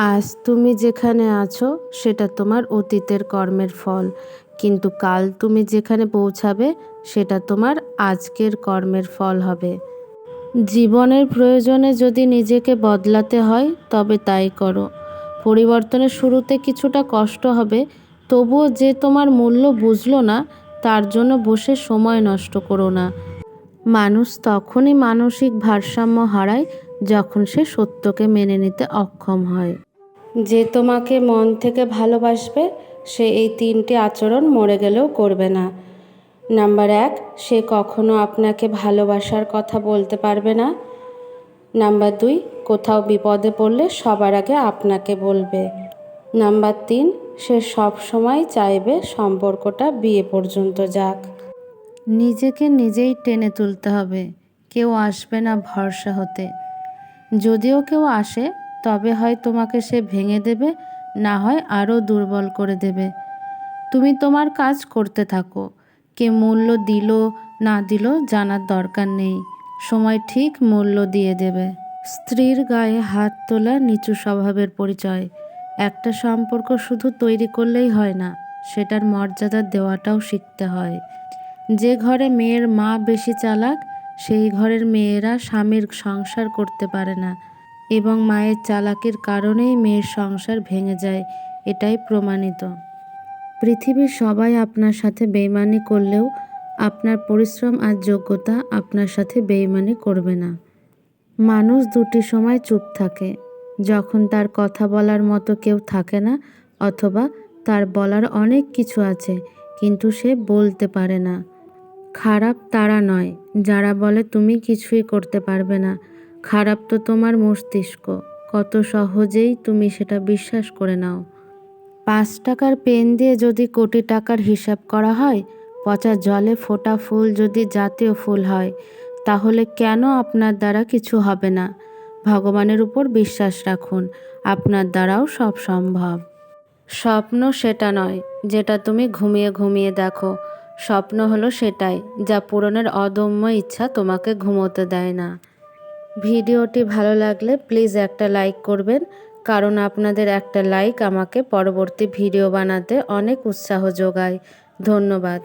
আজ তুমি যেখানে আছো, সেটা তোমার অতীতের কর্মের ফল। কিন্তু কাল তুমি যেখানে পৌঁছাবে, সেটা তোমার আজকের কর্মের ফল হবে। জীবনের প্রয়োজনে যদি নিজেকে বদলাতে হয়, তবে তাই করো। পরিবর্তনের শুরুতে কিছুটা কষ্ট হবে, তবুও যে তোমার মূল্য বুঝলো না, তার জন্য বসে সময় নষ্ট করো না। মানুষ তখনই মানসিক ভারসাম্য হারায়, যখন সে সত্যকে মেনে নিতে অক্ষম হয়। যে তোমাকে মন থেকে ভালোবাসবে, সে এই তিনটি আচরণ মরে গেলেও করবে না। নাম্বার এক, সে কখনো আপনাকে ভালোবাসার কথা বলতে পারবে না। নাম্বার দুই, কোথাও বিপদে পড়লে সবার আগে আপনাকে বলবে। নাম্বার তিন, সে সব সময় চাইবে সম্পর্কটা বিয়ে পর্যন্ত যাক। নিজেকে নিজেই টেনে তুলতে হবে। কেউ আসবে না ভরসা হতে। যদিও কেউ আসে তবে হয় তোমাকে সে ভেঙে দেবে, না হয় আরও দুর্বল করে দেবে। তুমি তোমার কাজ করতে থাকো। কে মূল্য দিল, না দিল জানার দরকার নেই। সময় ঠিক মূল্য দিয়ে দেবে। স্ত্রীর গায়ে হাত তোলা নিচু স্বভাবের পরিচয়। একটা সম্পর্ক শুধু তৈরি করলেই হয় না, সেটার মর্যাদা দেওয়াটাও শিখতে হয়। যে ঘরে মেয়ের মা বেশি চালাক, সেই ঘরের মেয়েরা স্বামীর সংসার করতে পারে না। এবং মায়ের চালাকির কারণেই মেয়ের সংসার ভেঙে যায়, এটাই প্রমাণিত। পৃথিবীর সবাই আপনার সাথে বেইমানি করলেও আপনার পরিশ্রম আর যোগ্যতা আপনার সাথে বেইমানি করবে না। মানুষ দুটি সময় চুপ থাকে, যখন তার কথা বলার মতো কেউ থাকে না অথবা তার বলার অনেক কিছু আছে, কিন্তু সে বলতে পারে না। খারাপ তারা নয়, যারা বলে তুমি কিছুই করতে পারবে না খারাপ তো তোমার মস্তিষ্ক। কত সহজেই তুমি সেটা বিশ্বাস করে নাও। পাঁচ টাকার পেন দিয়ে যদি কোটি টাকার হিসাব করা হয়, পচা জলে ফোটা ফুল যদি জাতীয় ফুল হয়, তাহলে কেন আপনার দ্বারা কিছু হবে না? ভগবানের উপর বিশ্বাস রাখুন, আপনার দ্বারাও সব সম্ভব। স্বপ্ন সেটা নয়, যেটা তুমি ঘুমিয়ে ঘুমিয়ে দেখো। স্বপ্ন হলো সেটাই, যা পূরণের অদম্য ইচ্ছা তোমাকে ঘুমোতে দেয় না। ভিডিওটি ভালো লাগলে প্লিজ একটা লাইক করবেন, কারণ আপনাদের একটা লাইক আমাকে পরবর্তী ভিডিও বানাতে অনেক উৎসাহ যোগায়। ধন্যবাদ।